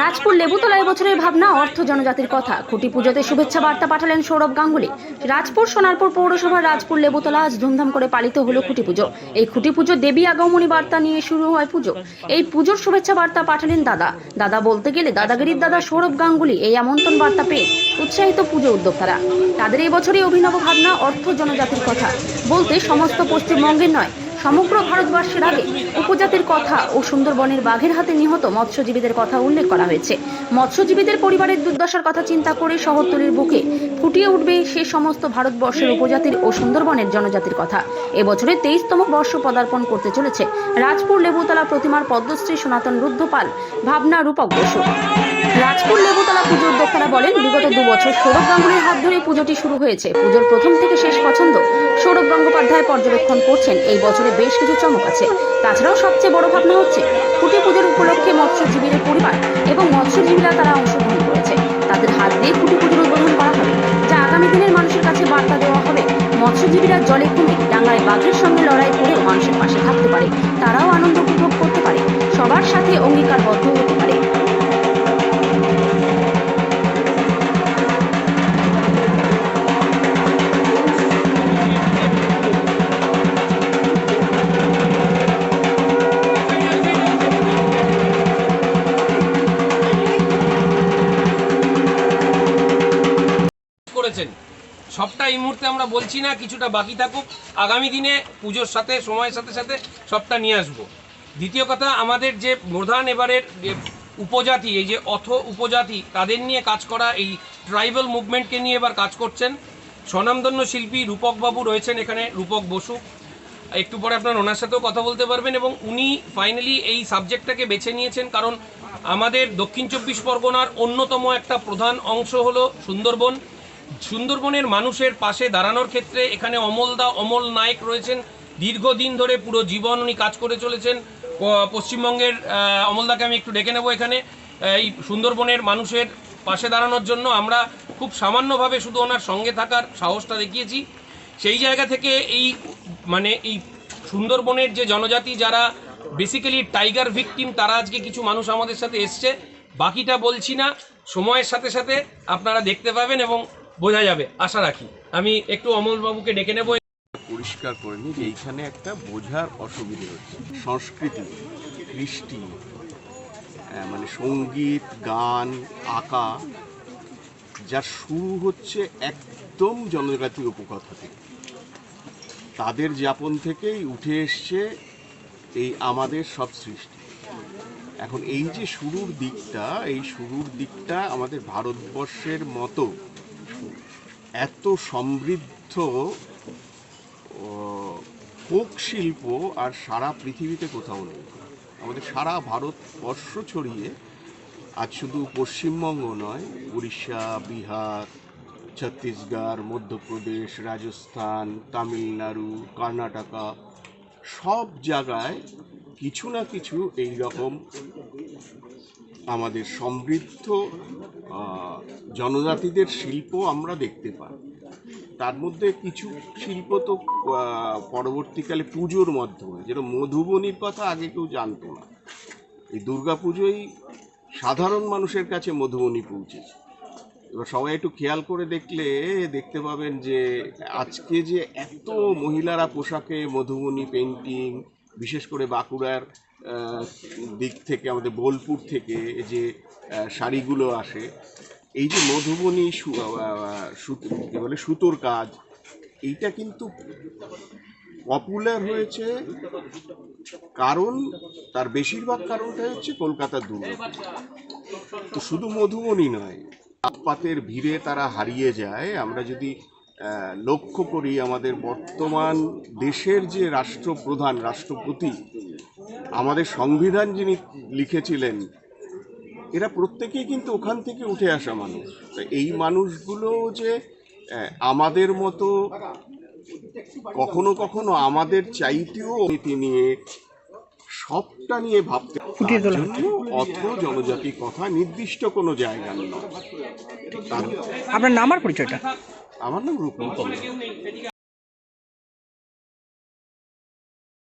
রাজপুর লেবুতলা এবছরের ভাবনা অর্থ জনজাতির কথা। খুঁটি পুজোতে শুভেচ্ছা বার্তা পাঠালেন সৌরভ গাঙ্গুলি। রাজপুর সোনারপুর পৌরসভার রাজপুর লেবুতলা আজ ধুমধাম করে পালিত হলো খুঁটি পুজো। এই খুঁটি পুজো দেবী আগমনী বার্তা নিয়ে শুরু হয় পুজো। এই পুজোর শুভেচ্ছা বার্তা পাঠালেন দাদা। দাদা বলতে গেলে দাদাগিরির দাদা সৌরভ গাঙ্গুলি এই আমন্ত্রণ বার্তা পেয়ে উৎসাহিত পুজো উদ্যোক্তারা। তাদের এই বছরই অভিনব ভাবনা অর্থ জনজাতির কথা। বলতে সমস্ত পশ্চিমবঙ্গের নয় সমগ্র ভারতবর্ষের আগে উপজাতির কথা ও সুন্দরবনের বাঘের হাতে নিহত মৎস্যজীবীদের কথা উল্লেখ করা হয়েছে। মৎস্যজীবীদের পরিবারের দুর্দশার কথা চিন্তা করে শহরতলির বুকে ফুটিয়ে উঠবে সে সমস্ত ভারতবর্ষের উপজাতির ও সুন্দরবনের জনজাতির কথা। এবছরে তেইশতম বর্ষ পদার্পণ করতে চলেছে রাজপুর লেবুতলা প্রতিমার পদ্মশ্রী সনাতন রুদ্ধপাল, ভাবনা রূপক বসু। রাজপুর লেবুতলা পুজোর বলেন, বিগত দু বছর সৌরভ গাঙ্গুলির হাত ধরে পুজোটি শুরু হয়েছে। পুজোর প্রথম থেকে শেষ পছন্দ সৌরভ গঙ্গোপাধ্যায় পর্যবেক্ষণ করছেন। এই বছরে বেশ কিছু চমক আছে। তাছাড়াও সবচেয়ে বড় ভাবনা হচ্ছে খুঁটি পুজোর উপলক্ষে মৎস্যজীবীদের পরিবার এবং মৎস্যজীবীরা তারা অংশগ্রহণ করেছে। তাদের হাত দিয়ে খুঁটি পুজোর উদ্বোধন করা হবে, যা আগামী দিনের মানুষের কাছে বার্তা দেওয়া হবে। মৎস্যজীবীরা জলে কমে ডাঙ্গায় বাঘের সঙ্গে লড়াই করেও মানুষের পাশে থাকতে পারে। তারাও আনন্দ উপভোগ করতে পারে। সবার সাথে অঙ্গীকারবদ্ধ হতে পারে। সবটা এই মুহূর্তে আমরা বলছি না, কিছুটা বাকি থাকুক। আগামী দিনে পুজোর সাথে, সময়ের সাথে সাথে সবটা নিয়ে আসব। দ্বিতীয় কথা, আমাদের যে প্রধান এবারের যে উপজাতি, এই যে অথ উপজাতি, তাদের নিয়ে কাজ করা এই ট্রাইবাল মুভমেন্টকে নিয়ে এবার কাজ করছেন। স্বনামধন্য শিল্পী রূপকবাবু রয়েছেন এখানে, রূপক বসু। একটু পরে আপনার ওনার সাথেও কথা বলতে পারবেন এবং উনি ফাইনালি এই সাবজেক্টটাকে বেছে নিয়েছেন কারণ আমাদের দক্ষিণ চব্বিশ পরগনার অন্যতম একটা প্রধান অংশ হলো সুন্দরবন। সুন্দরবনের মানুষের পাশে দাঁড়ানোর ক্ষেত্রে এখানে অমলদা অমল নায়ক রয়েছেন। দীর্ঘদিন ধরে পুরো জীবন উনি কাজ করে চলেছেন। পশ্চিমবঙ্গের অমলদাকে আমি একটু ডেকে নেব এখানে। এই সুন্দরবনের মানুষের পাশে দাঁড়ানোর জন্য আমরা খুব সামান্যভাবে শুধু ওনার সঙ্গে থাকার সাহসটা দেখিয়েছি। সেই জায়গা থেকে এই মানে এই সুন্দরবনের যে জনজাতি যারা বেসিক্যালি টাইগার ভিকটিম তারা আজকে কিছু মানুষ আমাদের সাথে এসছে। বাকিটা বলছি না, সময়ের সাথে সাথে আপনারা দেখতে পাবেন এবং বোঝা যাবে, আশা রাখি। আমি একটু অমলবাবুকে ডেকে নেব। পরিষ্কার করে নিই যে এইখানে একটা বোঝার অসুবিধে হচ্ছে। সংস্কৃতি, কৃষ্টি মানে সংগীত, গান, আঁকা, যার শুরু হচ্ছে একদম জনজাতি উপকথা থেকে। তাদের যাপন থেকেই উঠে এসছে এই আমাদের সব সৃষ্টি। এখন এই যে শুরুর দিকটা, এই শুরুর দিকটা আমাদের ভারতবর্ষের মতো এত সমৃদ্ধ ফোক শিল্প আর সারা পৃথিবীতে কোথাও নেই। আমাদের সারা ভারতবর্ষ ছড়িয়ে আজ শুধু পশ্চিমবঙ্গ নয়, উড়িষ্যা, বিহার, ছত্তিশগড়, মধ্যপ্রদেশ, রাজস্থান, তামিলনাড়ু, কর্ণাটকা সব জায়গায় কিছু না কিছু এই রকম আমাদের সমৃদ্ধ জনজাতিদের শিল্প আমরা দেখতে পাই। তার মধ্যে কিছু শিল্প তো পরবর্তীকালে পুজোর মাধ্যমে, যেটা মধুবনির কথা আগে কেউ জানতো না। এই দুর্গাপুজোই সাধারণ মানুষের কাছে মধুবনি পৌঁছেছে। এবার সবাই একটু খেয়াল করে দেখলে দেখতে পাবেন যে, আজকে যে এত মহিলারা পোশাকে মধুবনি পেন্টিং বিশেষ করে বাঁকুড়ার দিক থেকে, আমাদের বোলপুর থেকে যে শাড়িগুলো আসে, এই যে মধুবনী কি বলে, সুতোর কাজ, এইটা কিন্তু পপুলার হয়েছে। কারণ, তার বেশিরভাগ কারণটা হচ্ছে কলকাতার দুর্গা। তো শুধু মধুবনী নয় পাতের ভিড়ে তারা হারিয়ে যায়। আমরা যদি লক্ষ্য করি আমাদের বর্তমান দেশের যে রাষ্ট্রপ্রধান, রাষ্ট্রপতি আমাদের সংবিধান যিনি লিখেছিলেন এরা প্রত্যেকেই কিন্তু ওখান থেকে উঠে আসা মানুষ। তো এই মানুষগুলো যে আমাদের মতো কখনো কখনো আমাদের চাইতেও নীতি নিয়ে সবটা নিয়ে ভাবতে অত জনজাতি কথা নির্দিষ্ট কোনো জায়গা নয়। আপনার নাম আর পরিচয়টা? আমার নাম রূপম।